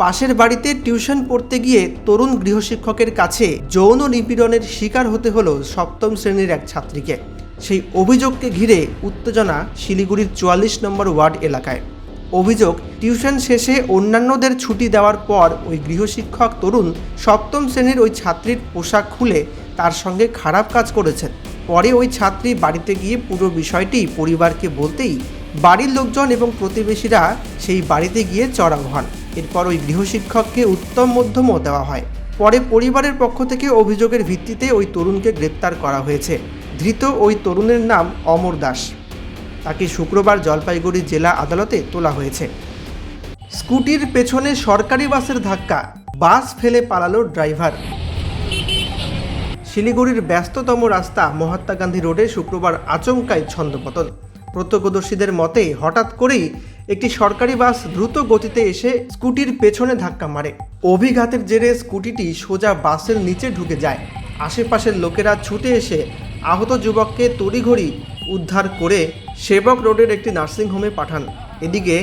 পাশের বাড়িতে টিউশন পড়তে গিয়ে তরুণ গৃহশিক্ষকের কাছে যৌন নিপীড়নের শিকার হতে হলো সপ্তম শ্রেণির এক ছাত্রীকে। সেই অভিযোগকে ঘিরে উত্তেজনা শিলিগুড়ির চুয়াল্লিশ নম্বর ওয়ার্ড এলাকায়। অভিযোগ, টিউশন শেষে অন্যান্যদের ছুটি দেওয়ার পর ওই গৃহশিক্ষক তরুণ সপ্তম শ্রেণির ওই ছাত্রীর পোশাক খুলে তার সঙ্গে খারাপ কাজ করেছেন। পরে ওই ছাত্রী বাড়িতে গিয়ে পুরো বিষয়টি পরিবারকে বলতেই বাড়ির লোকজন এবং প্রতিবেশীরা সেই বাড়িতে গিয়ে চড়াও হন। এরপর ওই গৃহশিক্ষককে উত্তম মধ্যমও দেওয়া হয়। পরে পরিবারের পক্ষ থেকে অভিযোগের ভিত্তিতে ওই তরুণকে গ্রেপ্তার করা হয়েছে। ধৃত ওই তরুণের নাম অমর দাস। তাকে শুক্রবার জলপাইগুড়ি জেলা আদালতে তোলা হয়েছে। স্কুটির পেছনে সরকারি বাসের ধাক্কা, বাস ফেলে পালালো ড্রাইভার। শিলিগুড়ির ব্যস্ততম রাস্তা মহাত্মা গান্ধী রোডে শুক্রবার আচমকায় ছন্দপতন। প্রত্যক্ষদর্শীদের মতে হঠাৎ করেই একটি সরকারি বাস দ্রুত গতিতে এসে স্কুটির পেছনে ধাক্কা মারে। অভিঘাতের জেরে স্কুটিটি সোজা বাসের নিচে ঢুকে যায়। আশেপাশের লোকেরা ছুটে এসে আহত যুবককে তড়িঘড়ি উদ্ধার করে সেবক রোডের একটি নার্সিংহোমে পাঠান। এদিকে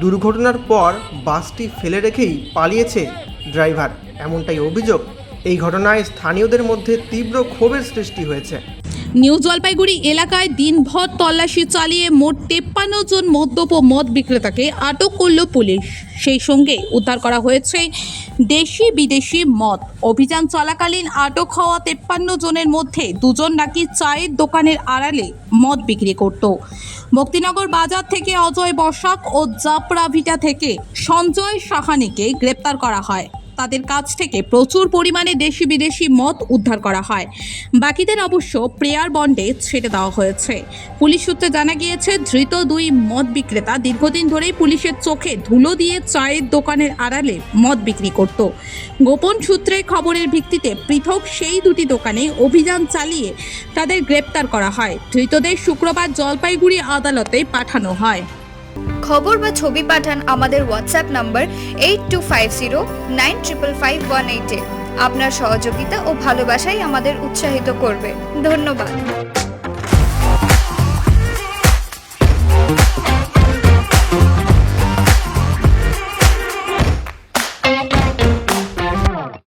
দুর্ঘটনার পর বাসটি ফেলে রেখেই পালিয়েছে ড্রাইভার। এমনটাই অভিযোগ। এই ঘটনায় স্থানীয়দের মধ্যে তীব্র ক্ষোভের সৃষ্টি হয়েছে। নিউ জলপাইগুড়ি এলাকায় দিনভর তল্লাশি চালিয়ে মোট তেপ্পান্ন জন মদ্যপ মদ বিক্রেতাকে আটক করল পুলিশ। সেই সঙ্গে উদ্ধার করা হয়েছে দেশি বিদেশি মদ। অভিযান চলাকালীন আটক হওয়া তেপ্পান্ন জনের মধ্যে দুজন নাকি চায়ের দোকানের আড়ালে মদ বিক্রি করত। ভক্তিনগর বাজার থেকে অজয় বসাক ও জাপরাভিটা থেকে সঞ্জয় সাহানিকে গ্রেপ্তার করা হয়। তাদের কাছ থেকে প্রচুর পরিমাণে দেশি বিদেশি মদ উদ্ধার করা হয়। বাকিদের অবশ্য প্রেয়ার বন্ডে ছেড়ে দেওয়া হয়েছে। পুলিশ সূত্রে জানা গিয়েছে, ধৃত দুই মদ বিক্রেতা দীর্ঘদিন ধরেই পুলিশের চোখে ধুলো দিয়ে চায়ের দোকানের আড়ালে মদ বিক্রি করত। গোপন সূত্রে খবরের ভিত্তিতে পৃথক সেই দুটি দোকানে অভিযান চালিয়ে তাদের গ্রেপ্তার করা হয়। ধৃতদের শুক্রবার জলপাইগুড়ি আদালতে পাঠানো হয়। খবর বা ছবি পাঠান আমাদের WhatsApp number eight two five zero nine triple five one এইটে আপনার সহযোগিতা ও ভালোবাসাই আমাদের উৎসাহিত করবে। ধন্যবাদ।